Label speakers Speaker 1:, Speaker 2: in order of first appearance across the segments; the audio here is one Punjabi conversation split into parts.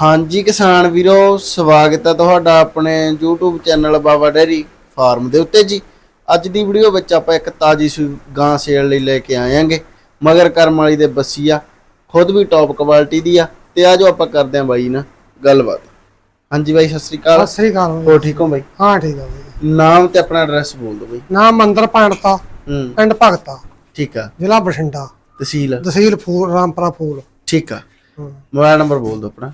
Speaker 1: ਹਾਂਜੀ ਕਿਸਾਨ ਵੀਰੋ ਸਵਾਗਤ ਹੈ ਤੁਹਾਡਾ ਆਪਣੇ YouTube channel Baba dairy farm ਦੇ ਉੱਤੇ ਜੀ। ਅੱਜ ਦੀ ਵੀਡੀਓ ਵਿੱਚ ਆਪਾਂ ਇੱਕ ਤਾਜੀ ਗਾਂ ਸੇਲ ਲਈ ਲੈ ਕੇ ਆਏਾਂਗੇ ਮਗਰ ਕਰਮ ਵਾਲੀ ਦੇ ਬੱਸੀ ਆ ਖੁਦ ਵੀ ਟੌਪ ਕੁਆਲਿਟੀ ਦੀ ਆ ਤੇ ਆਜੋ ਆਪਾਂ ਕਰਦੇ ਆਂ ਬਾਈ ਨਾਲ ਗੱਲਬਾਤ। ਹਾਂਜੀ ਬਾਈ ਸਤਿ ਸ੍ਰੀ ਅਕਾਲ।
Speaker 2: ਸਤਿ ਸ੍ਰੀ ਅਕਾਲ
Speaker 1: ਹੋ ਠੀਕ ਹੋ ਬਾਈ?
Speaker 2: ਹਾਂ ਠੀਕ ਆ ਬਾਈ।
Speaker 1: ਨਾਮ ਤੇ ਆਪਣਾ ਐਡਰੈਸ ਬੋਲ ਦਿਓ ਬਾਈ।
Speaker 2: ਨਾਮ ਮੰਦਰ ਪਾਣਤਾ
Speaker 1: ਹੂੰ।
Speaker 2: ਪਿੰਡ ਭਗਤਾ।
Speaker 1: ਠੀਕ ਆ।
Speaker 2: ਜ਼ਿਲ੍ਹਾ ਬਠਿੰਡਾ।
Speaker 1: ਤਹਿਸੀਲ?
Speaker 2: ਤਹਿਸੀਲ ਫੂਲ ਰਾਮਪੁਰਾ ਫੂਲ।
Speaker 1: ਠੀਕ ਆ। ਮੋਬਾਈਲ ਨੰਬਰ ਬੋਲ ਦਿਓ ਆਪਣਾ।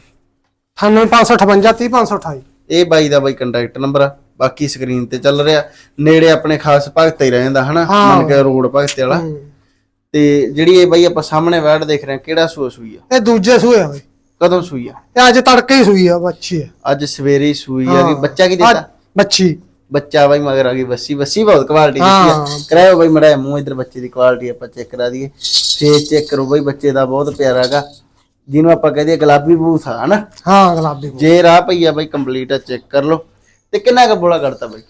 Speaker 2: 98558 30528
Speaker 1: ਇਹ ਬਾਈ ਦਾ ਬਾਈ ਕੰਟੈਕਟ ਨੰਬਰ ਆ। ਬਾਕੀ ਸਕਰੀਨ ਤੇ ਚੱਲ ਰਿਹਾ। ਨੇੜੇ ਆਪਣੇ ਖਾਸ ਭਗਤ ਹੀ ਰਹਿੰਦਾ ਹਨਾ?
Speaker 2: ਹਾਂ।
Speaker 1: ਮੰਨ ਕੇ ਰੋਡ ਭਗਤ ਵਾਲਾ। ਤੇ ਜਿਹੜੀ ਇਹ ਬਾਈ ਆਪਾਂ ਸਾਹਮਣੇ ਵੈੜ ਦੇਖ ਰਹੇ ਹਾਂ ਕਿਹੜਾ ਸੂਆ ਸੂਈ ਆ?
Speaker 2: ਇਹ ਦੂਜੇ ਸੂਏ ਆ ਬਾਈ।
Speaker 1: ਕਦੋਂ ਸੂਈ ਆ?
Speaker 2: ਇਹ ਅੱਜ ਤੜਕੇ ਹੀ ਸੂਈ ਆ ਬੱਚੀ ਹੈ
Speaker 1: ਅੱਜ ਸਵੇਰੇ ਹੀ ਸੂਈ ਆ
Speaker 2: ਹਾਂ।
Speaker 1: ਗਈ। ਬੱਚਾ ਕੀ
Speaker 2: ਅੱਜ
Speaker 1: ਦਿੱਤਾ
Speaker 2: ਬੱਚੀ।
Speaker 1: ਬੱਚਾ ਬਾਈ ਮਗਰ ਆ ਗਈ। ਬੱਸੀ ਬੱਸੀ ਬਹੁਤ ਕੁਆਲਿਟੀ ਦਿੱਤੀ ਆ।
Speaker 2: ਹਾਂ।
Speaker 1: ਕਰਾਓ ਬਾਈ ਮੜਾ ਮੂੰਹ ਇਧਰ ਬੱਚੇ ਦੀ ਕੁਆਲਿਟੀ ਆਪਾਂ ਚੈੱਕ ਕਰਾ ਦਈਏ। ਫੇਸ ਚੈੱਕ ਕਰੋ ਬਾਈ ਬੱਚੇ ਦਾ ਬਹੁਤ ਪਿਆਰਾ ਹੈਗਾ। ਜਿਹਨੂੰ ਆਪਾਂ ਕਹਦੇ ਗੁਲਾਬੀ ਆ ਹਨਾ?
Speaker 2: ਹਾਂ ਗੁਲਾਬੀ ਫੂਲ।
Speaker 1: ਜੇ ਰਾਹ ਪਈ ਆ ਬਾਈ ਕੰਪਲੀਟ ਆ ਚੈੱਕ ਕਰ ਲਓ। ਤੇ ਕਿੰਨਾ ਕੁ ਬੋਲਾ ਕਰਤਾ ਬਾਈ?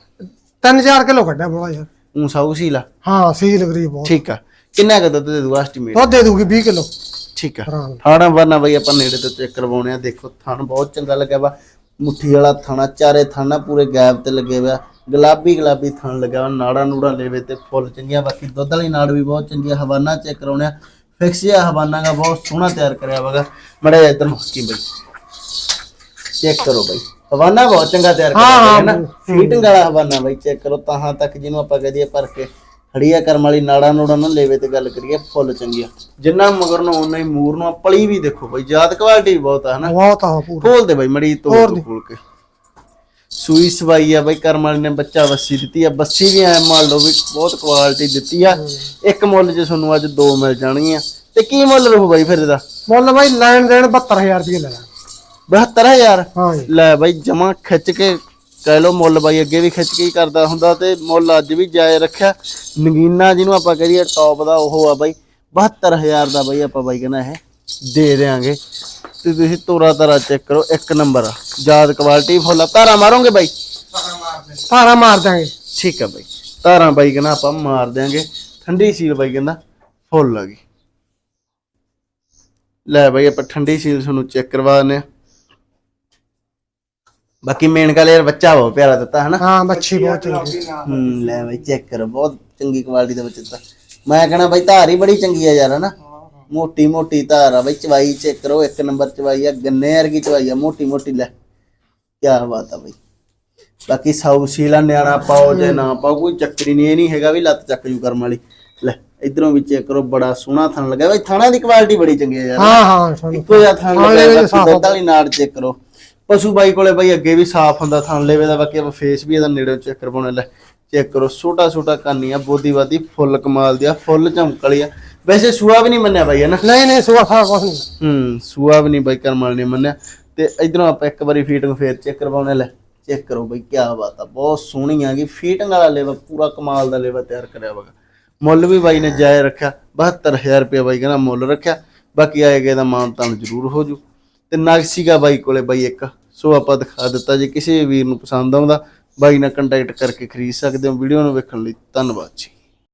Speaker 2: ਤਿੰਨ ਚਾਰ ਕਿਲੋ ਕੱਢਿਆ ਬੋਲਾ ਯਾਰ।
Speaker 1: ਉਹ ਸਾਊ ਸੀਲਾ?
Speaker 2: ਹਾਂ ਸੀਲ ਗਰੀਬ ਬਹੁਤ।
Speaker 1: ਠੀਕ ਆ। ਕਿੰਨਾ ਕੁ ਦੁੱਧ ਦੇ ਦੂ ਐਸਟੀਮੇਟ
Speaker 2: ਦੁੱਧ ਦੇ ਦੂਗੀ 20 ਕਿਲੋ।
Speaker 1: ਠੀਕ ਆ। ਥਾਣਾ ਵਰਨਾ ਬਈ ਆਪਾਂ ਨੇੜੇ ਤੋਂ ਚੈੱਕ ਕਰਵਾਉਣੇ ਆ। ਦੇਖੋ ਥਣ ਬਹੁਤ ਚੰਗਾ ਲੱਗਿਆ ਵਾ। ਮੁੱਠੀ ਵਾਲਾ ਥਾਣਾ ਚਾਰੇ ਥਾਣਾ ਪੂਰੇ ਗੈਪ ਤੇ ਲੱਗੇ ਹੋਇਆ ਗੁਲਾਬੀ ਗੁਲਾਬੀ ਥਣ ਲੱਗਿਆ ਵਾ। ਨਾੜਾ ਨੂੜਾ ਲੈਵੇ ਤੇ ਫੁੱਲ ਚੰਗੀਆਂ ਬਾਕੀ ਦੁੱਧ ਵਾਲੀ ਨਾੜ ਵੀ ਬਹੁਤ ਚੰਗੀ ਹਵਾਨਾ ਚੈੱਕ ਕਰਾਉਣੇ ਆ। ਫਿਕਸ ਜਿਹਾ ਹਵਾਨਾ ਦਾ ਬਹੁਤ ਸੋਹਣਾ ਤਿਆਰ ਕਰਿਆ ਵਗਾ ਮੜੇ ਇਧਰ ਮੁਸਕੀ ਬਈ। ਚੈੱਕ ਕਰੋ ਬਈ। ਹਵਾਨਾ ਬਹੁਤ ਚੰਗਾ ਤਿਆਰ ਕਰਿਆ
Speaker 2: ਹਾਂ,
Speaker 1: ਹੋਇਆ ਹੈ। ਨਾ। ਫੀਟਿੰਗ ਵਾਲਾ ਹਵਾਨਾ ਬਈ ਚੈੱਕ ਕਰੋ ਤਾਹਾਂ ਤੱਕ ਜਿਹਨੂੰ ਆਪਾਂ ਕਹਦੇ ਭਰ ਕੇ ਖੜੀਆ ਕਰਮ ਵਾਲੀ ਨਾੜਾ ਨੂੜਾ ਨਾ ਲੈਵੇ ਤੇ ਗੱਲ ਕਰੀਏ ਫੁੱਲ ਚੰਗੀ ਆ ਜਿੰਨਾ ਮਗਰ ਨੂੰ ਉਹਨਾਂ ਹੀ ਮੂਰ ਨੂੰ ਪਲੀ ਵੀ ਦੇਖੋ ਬਈ ਜਾਤ ਕੁਆਲਿਟੀ ਬਹੁਤ ਆ ਹਨਾ।
Speaker 2: ਬਹੁਤ ਆ ਪੂਰਾ।
Speaker 1: ਖੋਲ ਦੇ ਬਈ ਮੜੀ ਤੋੜ ਕੇ। ਸੂਈ ਸਵਾਈ ਆ ਬਈ ਕਰਮ ਵਾਲੀ ਨੇ ਬੱਚਾ ਵੱਸੀ ਦਿੱਤੀ ਆ ਬੱਸੀ ਵੀ ਐ ਮੰਨ ਲਓ ਵੀ ਬਹੁਤ ਕੁਆਲਿਟੀ ਦਿੱਤੀ ਆ। ਇੱਕ ਮੁੱਲ ਜੇ ਤੁਹਾਨੂੰ ਅੱਜ ਦੋ ਮਿਲ ਜਾਣਗੀਆਂ। ਤੇ ਕੀ ਮੁੱਲ ਰਹੂ ਬਈ ਫਿਰ ਇਹਦਾ?
Speaker 2: ਮੁੱਲ ਬਾਈ ਲੈਣ ਦੇਣ 72000 ਰੁਪਏ ਲੈ ਲੈਣਾ
Speaker 1: 72000
Speaker 2: ਹਾਂ
Speaker 1: ਲੈ ਬਾਈ ਜਮਾ ਖਿੱਚ ਕੇ ਕਹਿ ਲੋ ਮੁੱਲ ਬਾਈ ਅੱਗੇ ਵੀ ਖਿੱਚ ਕੇ ਹੀ ਕਰਦਾ ਹੁੰਦਾ ਤੇ ਮੁੱਲ ਅੱਜ ਵੀ ਜਾਇ ਰੱਖਿਆ। ਨਗੀਨਾ ਜਿਹਨੂੰ ਆਪਾਂ ਕਹੀਏ ਟੌਪ ਦਾ ਉਹ ਆ ਬਾਈ 72000 ਦਾ ਬਾਈ ਆਪਾਂ ਬਾਈ ਕਹਿੰਦਾ ਇਹ ਦੇ ਦੇਾਂਗੇ ਤੇ ਤੁਸੀਂ ਤੋਰਾ ਤਾਰਾ ਚੈੱਕ ਕਰੋ ਇੱਕ ਨੰਬਰ ਯਾਦ ਕੁਆਲਿਟੀ ਫੁੱਲ ਆ। ਧਾਰਾ ਮਾਰੋਗੇ ਬਾਈ?
Speaker 2: ਸਾਰਾ ਮਾਰ ਦਾਂਗੇ
Speaker 1: ਠੀਕ ਆ ਬਾਈ। ਧਾਰਾਂ ਬਾਈ ਕਹਿੰਦਾ ਆਪਾਂ ਮਾਰ ਦਿਆਂਗੇ। ਠੰਡੀ ਸੀਲ ਬਾਈ ਕਹਿੰਦਾ ਫੁੱਲ ਆ ਗਈ। ਲੈ ਬਾਈ ਆਪਾਂ ਠੰਡੀ ਸੀਲ ਤੁਹਾਨੂੰ ਚੈੱਕ ਕਰਵਾ ਦਿੰਦੇ ਆ। ਬਾਕੀ ਮੇਨ ਗੱਲ ਯਾਰ ਬੱਚਾ ਬਹੁਤ ਪਿਆਰਾ ਦਿੱਤਾ ਹਨਾ?
Speaker 2: ਹਾਂ ਬੱਚੀ ਬਹੁਤ ਚੰਗੀ।
Speaker 1: ਹੂੰ ਲੈ ਬਾਈ ਚੈੱਕ ਕਰੋ। ਬਹੁਤ ਚੰਗੀ ਕੁਆਲਿਟੀ ਦਾ ਬੱਚਾ ਦਿੱਤਾ। ਮੈਂ ਕਹਣਾ ਬਾਈ ਧਾਰ ਹੀ ਬੜੀ ਚੰਗੀ ਆ ਯਾਰ ਹਨਾ? ਮੋਟੀ ਮੋਟੀ ਧਾਰ ਆ ਬਾਈ ਚਵਾਈ ਚੈੱਕ ਕਰੋ ਇੱਕ ਨੰਬਰ ਚਵਾਈ ਆ ਗੰਨੇ ਵਰਗੀ ਚਵਾਈ ਆ ਮੋਟੀ ਮੋਟੀ ਲੈ। ਕੀ ਬਾਤ ਆ ਬਾਈ। ਬਾਕੀ ਸਾਊ ਸੀਲਾ ਨਿਆਣਾ ਪਾਓ ਜੇ ਨਾ ਪਾਓ ਕੋਈ ਚੱਕਰੀ ਨਹੀਂ ਇਹ ਨਹੀਂ ਹੈਗਾ ਵੀ ਲੱਤ ਚੱਕ ਜੂ ਕਰਮ ਵਾਲੀ। ਲੈ ਇਧਰੋਂ ਵੀ ਚੈੱਕ ਕਰੋ ਬੜਾ ਸੋਹਣਾ ਥਣ ਲੱਗਾ। ਬਾਈ ਥਾਣਾ ਦੀ ਕੁਆਲਿਟੀ ਬੜੀ ਚੰਗੀ ਹੈ ਯਾਰ।
Speaker 2: ਹਾਂ ਹਾਂ
Speaker 1: ਇੱਕੋ ਜਿਹਾ ਥਣ ਲੱਗਾ ਬਾਕੀ ਦੁੱਧ ਵਾਲੀ ਨਾੜ ਚੈੱਕ ਕਰੋ। ਪਸ਼ੂ ਬਾਈ ਕੋਲੇ ਬਾਈ ਅੱਗੇ ਵੀ ਸਾਫ਼ ਹੁੰਦਾ ਥਣ ਲੈਵੇ ਦਾ ਬਾਕੀ ਆਪਾਂ ਫੇਸ ਵੀ ਇਹਦਾ ਨੇੜੇ ਚੈੱਕ ਕਰਵਾਉਣਾ। ਲੈ ਚੈੱਕ ਕਰੋ ਛੋਟਾ ਛੋਟਾ ਕਾਨੀ ਆ ਬੋਦੀ ਬਾਦੀ ਫੁੱਲ ਕਮਾਲ ਦੀ ਆ ਫੁੱਲ ਚਮਕ ਵਾਲੀ ਆ। ਵੈਸੇ ਸੂਆ ਵੀ ਨਹੀਂ ਮੰਨਿਆ ਬਾਈ ਹੈ ਨਾ?
Speaker 2: ਨਹੀਂ ਨਹੀਂ ਸੁਆ ਖਾ ਕੁਛ ਨਹੀਂ।
Speaker 1: ਹੂੰ ਸੂਆ ਵੀ ਨਹੀਂ ਬਾਈ ਕਰਮ ਵਾਲੇ ਨੇ ਮੰਨਿਆ। ਤੇ ਇਧਰੋਂ ਆਪਾਂ ਇੱਕ ਵਾਰੀ ਫੀਟਿੰਗ ਫੇਰ ਚੈੱਕ ਕਰਵਾਉਣੇ ਲੈ ਚੈੱਕ ਕਰੋ ਬਾਈ ਕੀ ਬਾਤ ਆ ਬਹੁਤ ਸੋਹਣੀ ਆ ਗਈ। ਫੀਟਿੰਗ ਵਾਲਾ ਲੇਵਾ ਪੂਰਾ ਕਮਾਲ ਦਾ ਲੇਵਾ ਤਿਆਰ ਕਰਿਆ ਵਗਾ ਮੁੱਲ ਵੀ ਬਾਈ ਨੇ ਜਾਇ ਰੱਖਿਆ 72000 ਰੁਪਏ ਬਾਈ ਕਹਿੰਦਾ ਮੁੱਲ ਰੱਖਿਆ। ਬਾਕੀ ਆਏਗਾ ਇਹਦਾ ਮਾਨ ਤਾਨ ਜ਼ਰੂਰ ਹੋ ਜੂ। ਤੇ ਨਗਸੀਗਾ ਬਾਈ ਕੋਲੇ ਬਾਈ ਇੱਕ ਸੋ ਆਪਾਂ ਦਿਖਾ ਦਿੱਤਾ ਜੇ ਕਿਸੇ ਵੀਰ ਨੂੰ ਪਸੰਦ ਆਉਂਦਾ ਬਾਈ ਨਾਲ ਕੰਟੈਕਟ ਕਰਕੇ ਖਰੀਦ ਸਕਦੇ ਹੋ। ਵੀਡੀਓ ਨੂੰ ਵੇਖਣ ਲਈ ਧੰਨਵਾਦ ਜੀ।